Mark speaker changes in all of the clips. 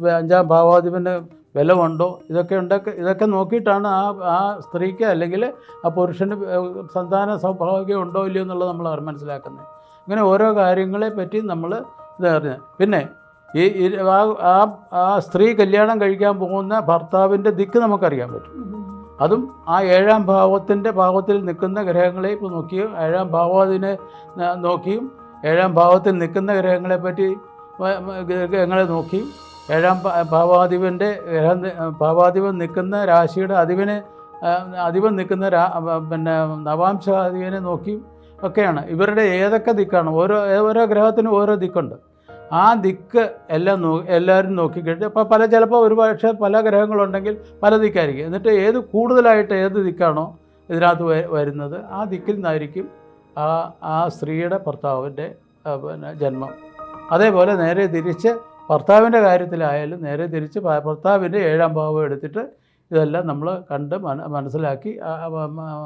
Speaker 1: അഞ്ചാം ഭാവാധിപന് ബലമുണ്ടോ? ഇതൊക്കെ ഉണ്ടൊക്കെ ഇതൊക്കെ നോക്കിയിട്ടാണ് ആ ആ സ്ത്രീക്ക് അല്ലെങ്കിൽ ആ പുരുഷന് സന്താന സൗഭാഗ്യം ഉണ്ടോ ഇല്ലയോ എന്നുള്ളത് നമ്മൾ അവർ മനസ്സിലാക്കുന്നത്. ഇങ്ങനെ ഓരോ കാര്യങ്ങളെ പറ്റി നമ്മൾ ഇത് അറിഞ്ഞ്. പിന്നെ ഈ ആ ആ- സ്ത്രീ കല്യാണം കഴിക്കാൻ പോകുന്ന ഭർത്താവിന്റെ ദിക്ക് നമുക്കറിയാൻ പറ്റും. അതും ആ ഏഴാം ഭാവത്തിന്റെ ഭാവത്തിൽ നിൽക്കുന്ന ഗ്രഹങ്ങളെ ഇപ്പോൾ നോക്കിയും ഏഴാം ഭാവത്തിനെ നോക്കിയും ഏഴാം ഭാവത്തിൽ നിൽക്കുന്ന ഗ്രഹങ്ങളെ പറ്റി ഗ്രഹങ്ങളെ നോക്കിയും ഏഴാം ഭാവാധിപന്റെ ഏഴാം ഭാവാധിപൻ നിൽക്കുന്ന രാശിയുടെ അധിപനെ അധിപൻ നിൽക്കുന്ന രാ പിന്നെ നവാംശാധിപനെ നോക്കിയും ഒക്കെയാണ്. ഇവരുടെ ഏതൊക്കെ ദിക്കാണ്? ഓരോ ഓരോ ഗ്രഹത്തിനും ഓരോ ദിക്കുണ്ട്. ആ ദിക്ക് എല്ലാം നോ എല്ലാവരും നോക്കിക്കഴിഞ്ഞ് അപ്പോൾ പല ചിലപ്പോൾ ഒരു പക്ഷേ പല ഗ്രഹങ്ങളുണ്ടെങ്കിൽ പല ദിക്കായിരിക്കും. എന്നിട്ട് ഏത് കൂടുതലായിട്ട് ഏത് ദിക്കാണോ ഇതിനകത്ത് വരുന്നത് ആ ദിക്കിൽ നിന്നായിരിക്കും ആ ആ സ്ത്രീയുടെ ഭർത്താവിന്റെ പിന്നെ ജന്മം. അതേപോലെ നേരെ തിരിച്ച് ഭർത്താവിന്റെ കാര്യത്തിലായാലും നേരെ തിരിച്ച് ഭർത്താവിന്റെ ഏഴാം ഭാവം എടുത്തിട്ട് ഇതെല്ലാം നമ്മൾ കണ്ട് മന മനസ്സിലാക്കി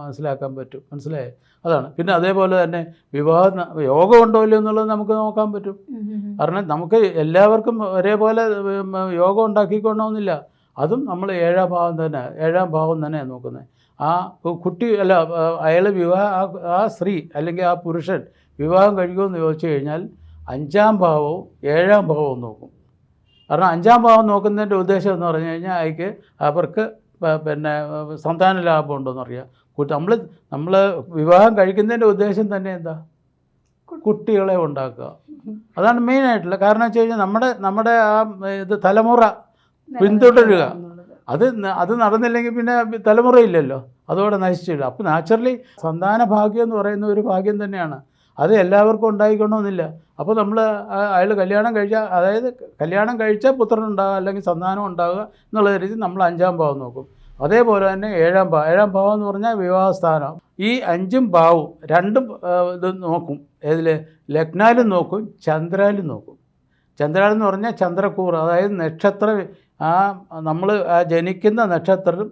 Speaker 1: മനസ്സിലാക്കാൻ പറ്റും. മനസ്സിലായേ? അതാണ്. പിന്നെ അതേപോലെ തന്നെ വിവാഹ യോഗം ഉണ്ടോ ഇല്ലയോ എന്നുള്ളത് നമുക്ക് നോക്കാൻ പറ്റും. കാരണം നമുക്ക് എല്ലാവർക്കും ഒരേപോലെ യോഗം ഉണ്ടാക്കിക്കൊള്ളണമെന്നില്ല. അതും നമ്മൾ ഏഴാം ഭാവം തന്നെ ഏഴാം ഭാവം തന്നെയാണ് നോക്കുന്നത്. ആ കുട്ടി അല്ല അയാൾ വിവാഹ ആ- ആ സ്ത്രീ അല്ലെങ്കിൽ ആ പുരുഷൻ വിവാഹം കഴിക്കുമെന്ന് ചോദിച്ചു കഴിഞ്ഞാൽ അഞ്ചാം ഭാവവും ഏഴാം ഭാവവും നോക്കും. കാരണം അഞ്ചാം ഭാവം നോക്കുന്നതിന്റെ ഉദ്ദേശം എന്ന് പറഞ്ഞു കഴിഞ്ഞാൽ അയക്ക് അവർക്ക് പിന്നെ സന്താന ലാഭം ഉണ്ടോയെന്ന് അറിയാം. നമ്മൾ നമ്മൾ വിവാഹം കഴിക്കുന്നതിന്റെ ഉദ്ദേശം തന്നെ എന്താ? കുട്ടികളെ ഉണ്ടാക്കുക. അതാണ് മെയിനായിട്ടുള്ള കാരണം വെച്ച് കഴിഞ്ഞാൽ നമ്മുടെ നമ്മുടെ ആ ഇത് തലമുറ പിന്തുടരുക. അത് അത് നടന്നില്ലെങ്കിൽ പിന്നെ തലമുറയില്ലല്ലോ. അതോടെ നശിച്ചില്ല. അപ്പോൾ നാച്ചുറലി സന്താന ഭാഗ്യം എന്ന് പറയുന്ന ഒരു ഭാഗ്യം തന്നെയാണ്. അത് എല്ലാവർക്കും ഉണ്ടായിക്കൊണ്ടൊന്നുമില്ല അപ്പോൾ നമ്മൾ അയാൾ കല്യാണം കഴിച്ച അതായത് കല്യാണം കഴിച്ചാൽ പുത്രൻ ഉണ്ടാകുക അല്ലെങ്കിൽ സന്താനം ഉണ്ടാകുക എന്നുള്ള രീതിയിൽ നമ്മൾ അഞ്ചാം ഭാവം നോക്കും. അതേപോലെ തന്നെ ഏഴാം ഭാവം. ഏഴാം ഭാവം എന്ന് പറഞ്ഞാൽ വിവാഹസ്ഥാനം. ഈ അഞ്ചും ഭാവവും രണ്ടും ഇത് നോക്കും. ഏതിൽ ലഗ്നാലും നോക്കും ചന്ദ്രാലും നോക്കും. ചന്ദ്രാലെന്ന് പറഞ്ഞാൽ ചന്ദ്രക്കൂർ അതായത് നക്ഷത്രം ആ നമ്മൾ ജനിക്കുന്ന നക്ഷത്രം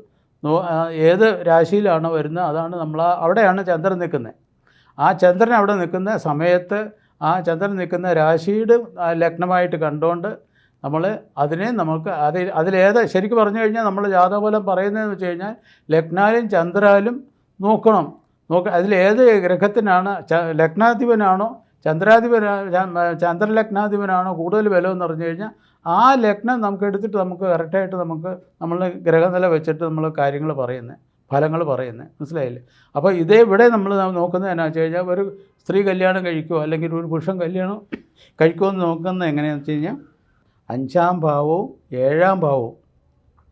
Speaker 1: ഏത് രാശിയിലാണ് വരുന്നത് അതാണ് നമ്മൾ അവിടെയാണ് ചന്ദ്രൻ നിൽക്കുന്നത്. ആ ചന്ദ്രൻ അവിടെ നിൽക്കുന്ന സമയത്ത് ആ ചന്ദ്രൻ നിൽക്കുന്ന രാശിയുടെ ലഗ്നമായിട്ട് കണ്ടുകൊണ്ട് നമ്മൾ അതിനെ നമുക്ക് അതിൽ അതിലേത് ശരിക്കും പറഞ്ഞു കഴിഞ്ഞാൽ നമ്മൾ ജാതകഫലം പറയുന്നതെന്ന് വെച്ച് കഴിഞ്ഞാൽ ലഗ്നാലും ചന്ദ്രാലും നോക്കണം. നോക്ക അതിലേത് ഗ്രഹത്തിനാണ് ലഗ്നാധിപനാണോ ചന്ദ്രാധിപനാ ചന്ദ്രലഗ്നാധിപനാണോ കൂടുതൽ വിലവെന്ന് പറഞ്ഞു കഴിഞ്ഞാൽ ആ ലഗ്നം നമുക്ക് എടുത്തിട്ട് നമുക്ക് കറക്റ്റായിട്ട് നമുക്ക് നമ്മൾ ഗ്രഹനില വെച്ചിട്ട് നമ്മൾ കാര്യങ്ങൾ പറയുന്നത് ഫലങ്ങൾ പറയുന്നത്. മനസ്സിലായില്ലേ? അപ്പോൾ ഇതേ ഇവിടെ നമ്മൾ നോക്കുന്നത് എന്നാ വെച്ച് കഴിഞ്ഞാൽ ഒരു സ്ത്രീ കല്യാണം കഴിക്കുമോ അല്ലെങ്കിൽ ഒരു പുരുഷൻ കല്യാണം കഴിക്കുമോ എന്ന് നോക്കുന്നത് എങ്ങനെയാണെന്ന് വെച്ച് കഴിഞ്ഞാൽ അഞ്ചാം ഭാവവും ഏഴാം ഭാവവും.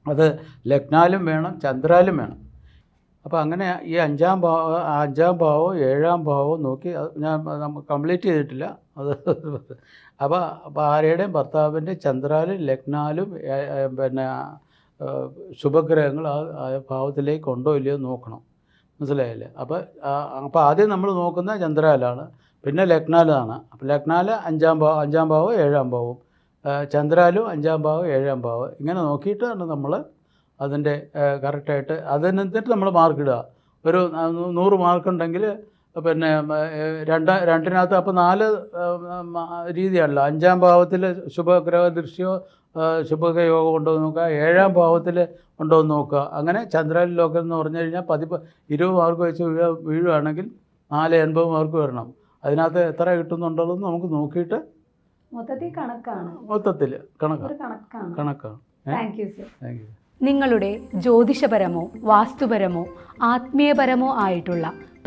Speaker 1: അത് ലഗ്നാലും വേണം ചന്ദ്രാലും വേണം. അപ്പോൾ അങ്ങനെ ഈ അഞ്ചാം ഭാവ അഞ്ചാം ഭാവവും ഏഴാം ഭാവവും നോക്കി ഞാൻ കംപ്ലീറ്റ് ചെയ്തിട്ടില്ല. അത് അപ്പോൾ ആരുടെയും ഭർത്താവിന്റെ ചന്ദ്രാലും ലഗ്നാലും പിന്നെ ശുഭഗ്രഹങ്ങൾ ആ ഭാവത്തിലേക്ക് ഉണ്ടോ ഇല്ലയോ നോക്കണം. മനസ്സിലായല്ലേ? അപ്പോൾ അപ്പോൾ ആദ്യം നമ്മൾ നോക്കുന്ന ചന്ദ്രാലാണ് പിന്നെ ലഗ്നാലാണ്. അപ്പോൾ ലഗ്നാൽ അഞ്ചാം ഭാവം അഞ്ചാം ഭാവം ഏഴാം ഭാവം ചന്ദ്രാലും അഞ്ചാം ഭാവം ഏഴാം ഭാവം ഇങ്ങനെ നോക്കിയിട്ടാണ് നമ്മൾ അതിന്റെ കറക്റ്റായിട്ട് അതിനെന്നിട്ട് നമ്മൾ മാർക്ക് ഇടുക. ഒരു നൂറ് മാർക്കുണ്ടെങ്കിൽ പിന്നെ രണ്ട രണ്ട് രണ്ടിനകത്ത് അപ്പോൾ നാല് രീതിയാണല്ലോ. അഞ്ചാം ഭാവത്തിൽ ശുഭഗ്രഹ ദൃശ്യോ ആ, ശുഭയോഗം ഉണ്ടോ എന്ന് നോക്കുക. ഏഴാം ഭാവത്തിൽ ഉണ്ടോ എന്ന് നോക്കുക. അങ്ങനെ ചന്ദ്രാലി ലോകം എന്ന് പറഞ്ഞു കഴിഞ്ഞാൽ പതിപ്പ് ഇരുപത് മാർക്ക് വെച്ച് വീഴ വീഴുകയാണെങ്കിൽ നാല് എൺപത് മാർക്ക് വരണം. അതിനകത്ത് എത്ര കിട്ടുന്നുണ്ടോ എന്ന് നമുക്ക് നോക്കിയിട്ട്
Speaker 2: മൊത്തത്തിൽ കണക്കാണ്.
Speaker 1: മൊത്തത്തിൽ കണക്കാണ്.
Speaker 2: കണക്കാണ്
Speaker 1: കണക്കാണ്
Speaker 2: thank you sir
Speaker 1: thank you
Speaker 3: നിങ്ങളുടെ ജ്യോതിഷപരമോ വാസ്തുപരമോ ആത്മീയപരമോ ആയിട്ടുള്ള